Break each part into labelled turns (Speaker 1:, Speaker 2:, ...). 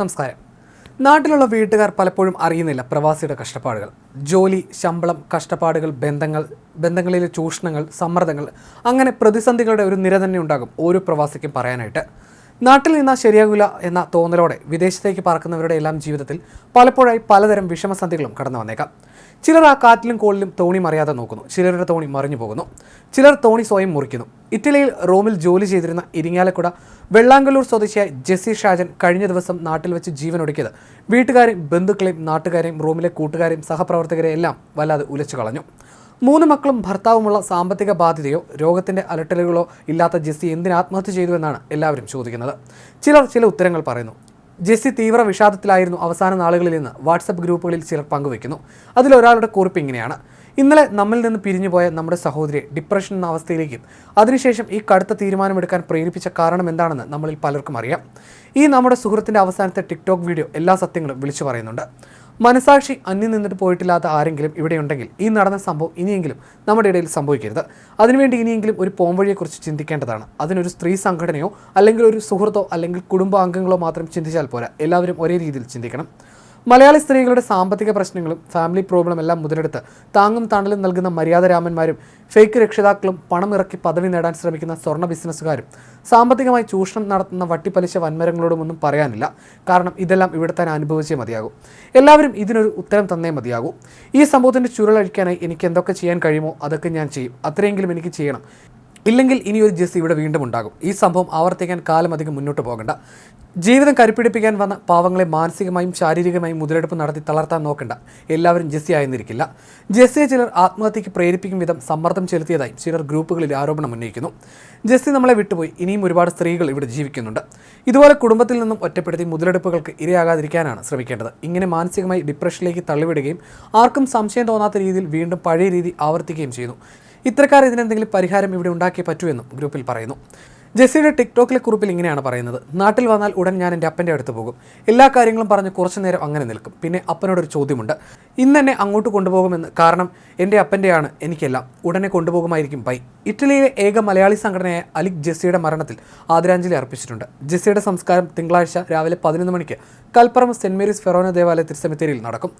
Speaker 1: നമസ്കാരം. നാട്ടിലുള്ള വീട്ടുകാർ പലപ്പോഴും അറിയുന്നില്ല പ്രവാസിയുടെ കഷ്ടപ്പാടുകൾ. ജോലി ശമ്പളം കഷ്ടപ്പാടുകൾ ബന്ധങ്ങൾ ബന്ധങ്ങളിലെ ചൂഷണങ്ങൾ സമ്മർദ്ദങ്ങൾ അങ്ങനെ പ്രതിസന്ധികളുടെ ഒരു നിര തന്നെ ഉണ്ടാകും ഓരോ പ്രവാസിക്കും പറയാനായിട്ട്. നാട്ടിൽ നിന്നാൽ ശരിയാകില്ല എന്ന തോന്നലോടെ വിദേശത്തേക്ക് പറക്കുന്നവരുടെ എല്ലാം ജീവിതത്തിൽ പലപ്പോഴായി പലതരം വിഷമസന്ധികളും കടന്നു വന്നേക്കാം. ചിലർ ആ കാറ്റിലും കോളിലും തോണി മറിയാതെ നോക്കുന്നു. ചിലരുടെ തോണി മറിഞ്ഞു പോകുന്നു. ചിലർ തോണി സ്വയം മുറിക്കുന്നു. ഇറ്റലിയിൽ റോമിൽ ജോലി ചെയ്തിരുന്ന ഇരിങ്ങാലക്കുട വെള്ളാങ്കല്ലൂർ സ്വദേശിയായ ജെസ്സി ഷാജൻ കഴിഞ്ഞ ദിവസം നാട്ടിൽ വെച്ച് ജീവനൊടുക്കിയത് വീട്ടുകാരെയും ബന്ധുക്കളെയും നാട്ടുകാരെയും റോമിലെ കൂട്ടുകാരെയും സഹപ്രവർത്തകരെയും എല്ലാം വല്ലാതെ ഉലച്ചു കളഞ്ഞു. മൂന്ന് മക്കളും ഭർത്താവുമുള്ള സാമ്പത്തിക ബാധ്യതയോ രോഗത്തിന്റെ അലട്ടലുകളോ ഇല്ലാത്ത ജെസ്സി എന്തിന് ആത്മഹത്യ ചെയ്തു എന്നാണ് എല്ലാവരും ചോദിക്കുന്നത്. ചിലർ ചില ഉത്തരങ്ങൾ പറയുന്നു. ജെസ്സി തീവ്ര വിഷാദത്തിലായിരുന്നു അവസാന നാളുകളിൽ നിന്ന് വാട്സപ്പ് ഗ്രൂപ്പുകളിൽ ചിലർ പങ്കുവയ്ക്കുന്നു. അതിലൊരാളുടെ കുറിപ്പ് ഇങ്ങനെയാണ്. ഇന്നലെ നമ്മിൽ നിന്ന് പിരിഞ്ഞുപോയ നമ്മുടെ സഹോദരിയെ ഡിപ്രഷൻ എന്ന അവസ്ഥയിലേക്കും അതിനുശേഷം ഈ കടുത്ത തീരുമാനമെടുക്കാൻ പ്രേരിപ്പിച്ച കാരണം എന്താണെന്ന് നമ്മളിൽ പലർക്കും അറിയാം. ഈ നമ്മുടെ സുഹൃത്തിന്റെ അവസാനത്തെ ടിക്ടോക്ക് വീഡിയോ എല്ലാ സത്യങ്ങളും വിളിച്ചു പറയുന്നുണ്ട്. മനസാക്ഷി അന്യം നിന്നിട്ട് പോയിട്ടില്ലാത്ത ആരെങ്കിലും ഇവിടെ ഈ നടന്ന സംഭവം ഇനിയെങ്കിലും നമ്മുടെ ഇടയിൽ സംഭവിക്കരുത്. അതിനുവേണ്ടി ഇനിയെങ്കിലും ഒരു പോംവഴിയെക്കുറിച്ച് ചിന്തിക്കേണ്ടതാണ്. അതിനൊരു സ്ത്രീ സംഘടനയോ അല്ലെങ്കിൽ ഒരു സുഹൃത്തോ അല്ലെങ്കിൽ കുടുംബാംഗങ്ങളോ മാത്രം ചിന്തിച്ചാൽ പോരാ. എല്ലാവരും ഒരേ രീതിയിൽ ചിന്തിക്കണം. മലയാളി സ്ത്രീകളുടെ സാമ്പത്തിക പ്രശ്നങ്ങളും ഫാമിലി പ്രോബ്ലം എല്ലാം മുതലെടുത്ത് താങ്ങും താണലും നൽകുന്ന മര്യാദരാമന്മാരും ഫേക്ക് രക്ഷിതാക്കളും പണം ഇറക്കി പദവി നേടാൻ ശ്രമിക്കുന്ന സ്വർണ ബിസിനസ്സുകാരും സാമ്പത്തികമായി ചൂഷണം നടത്തുന്ന വട്ടിപ്പലിശ വന്മരങ്ങളോടുമൊന്നും പറയാനില്ല. കാരണം ഇതെല്ലാം ഇവിടെ തന്നെ അനുഭവിച്ചേ മതിയാകൂ. എല്ലാവരും ഇതിനൊരു ഉത്തരം തന്നേ മതിയാകൂ. ഈ സംഭവത്തിന്റെ ചുരുളഴിക്കാനായി എനിക്ക് എന്തൊക്കെ ചെയ്യാൻ കഴിയുമോ അതൊക്കെ ഞാൻ ചെയ്യും. അത്രയെങ്കിലും എനിക്ക് ചെയ്യണം. ഇല്ലെങ്കിൽ ഇനി ഒരു ജെസ് ഇവിടെ വീണ്ടും ഉണ്ടാകും. ഈ സംഭവം ആവർത്തിക്കാൻ കാലം അധികം മുന്നോട്ട് പോകണ്ട. ജീവിതം കരുപ്പിടിപ്പിക്കാൻ വന്ന പാവങ്ങളെ മാനസികമായും ശാരീരികമായും മുതലെടുപ്പ് നടത്തി തളർത്താൻ നോക്കണ്ട. എല്ലാവരും ജെസ്സി ആയിരുന്നിരിക്കില്ല ജെസ്സിയെ ചിലർ ആത്മഹത്യയ്ക്ക് പ്രേരിപ്പിക്കും വിധം സമ്മർദ്ദം ചെലുത്തിയതായി ചിലർ ഗ്രൂപ്പുകളിൽ ആരോപണം ഉന്നയിക്കുന്നു. ജെസ്സി നമ്മളെ വിട്ടുപോയി. ഇനിയും ഒരുപാട് സ്ത്രീകൾ ഇവിടെ ജീവിക്കുന്നുണ്ട്. ഇതുപോലെ കുടുംബത്തിൽ നിന്നും ഒറ്റപ്പെടുത്തി മുതലെടുപ്പുകൾക്ക് ഇരയാകാതിരിക്കാനാണ് ശ്രമിക്കേണ്ടത്. ഇങ്ങനെ മാനസികമായി ഡിപ്രഷനിലേക്ക് തള്ളിവിടുകയും ആർക്കും സംശയം തോന്നാത്ത രീതിയിൽ വീണ്ടും പഴയ രീതി ആവർത്തിക്കുകയും ചെയ്യുന്നു. ഇത്തരക്കാർ ഇതിനെന്തെങ്കിലും പരിഹാരം ഇവിടെ ഉണ്ടാക്കിയേ പറ്റൂ എന്നും ഗ്രൂപ്പിൽ പറയുന്നു. ജെസ്സിയുടെ ടിക്ടോക്കിലെ കുറിപ്പിൽ ഇങ്ങനെയാണ് പറയുന്നത്. നാട്ടിൽ വന്നാൽ ഉടൻ ഞാൻ എന്റെ അപ്പന്റെ അടുത്ത് പോകും. എല്ലാ കാര്യങ്ങളും പറഞ്ഞ് കുറച്ചു നേരം അങ്ങനെ നിൽക്കും. പിന്നെ അപ്പനോടൊരു ചോദ്യമുണ്ട്. ഇന്ന് തന്നെ അങ്ങോട്ട് കൊണ്ടുപോകുമെന്ന്. കാരണം എന്റെ അപ്പന്റെയാണ് എനിക്കെല്ലാം. ഉടനെ കൊണ്ടുപോകുമായിരിക്കും. ബൈ. ഇറ്റലിയിലെ ഏക മലയാളി സംഘടനയായ അലിക് ജെസ്സിയുടെ മരണത്തിൽ ആദരാഞ്ജലി അർപ്പിച്ചിട്ടുണ്ട്. ജെസ്സിയുടെ സംസ്കാരം തിങ്കളാഴ്ച രാവിലെ പതിനൊന്ന് മണിക്ക് കൽപ്പറം സെന്റ് മേരീസ് ഫെറോന ദേവാലയ തിരുസെമിത്തേരിയിൽ നടക്കും.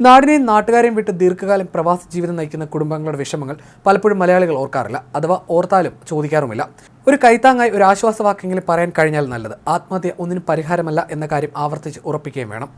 Speaker 1: നാടിനെയും നാട്ടുകാരെയും വിട്ട് ദീർഘകാലം പ്രവാസ ജീവിതം നയിക്കുന്ന കുടുംബങ്ങളുടെ വിഷമങ്ങൾ പലപ്പോഴും മലയാളികൾ ഓർക്കാറില്ല. അഥവാ ഓർത്താലും ചോദിക്കാറുമില്ല. ഒരു കൈത്താങ്ങായി ഒരു ആശ്വാസവാക്കെങ്കിലും പറയാൻ കഴിഞ്ഞാൽ നല്ലത്. ആത്മഹത്യ ഒന്നിനും പരിഹാരമല്ല എന്ന കാര്യം ആവർത്തിച്ച് ഉറപ്പിക്കുകയും വേണം.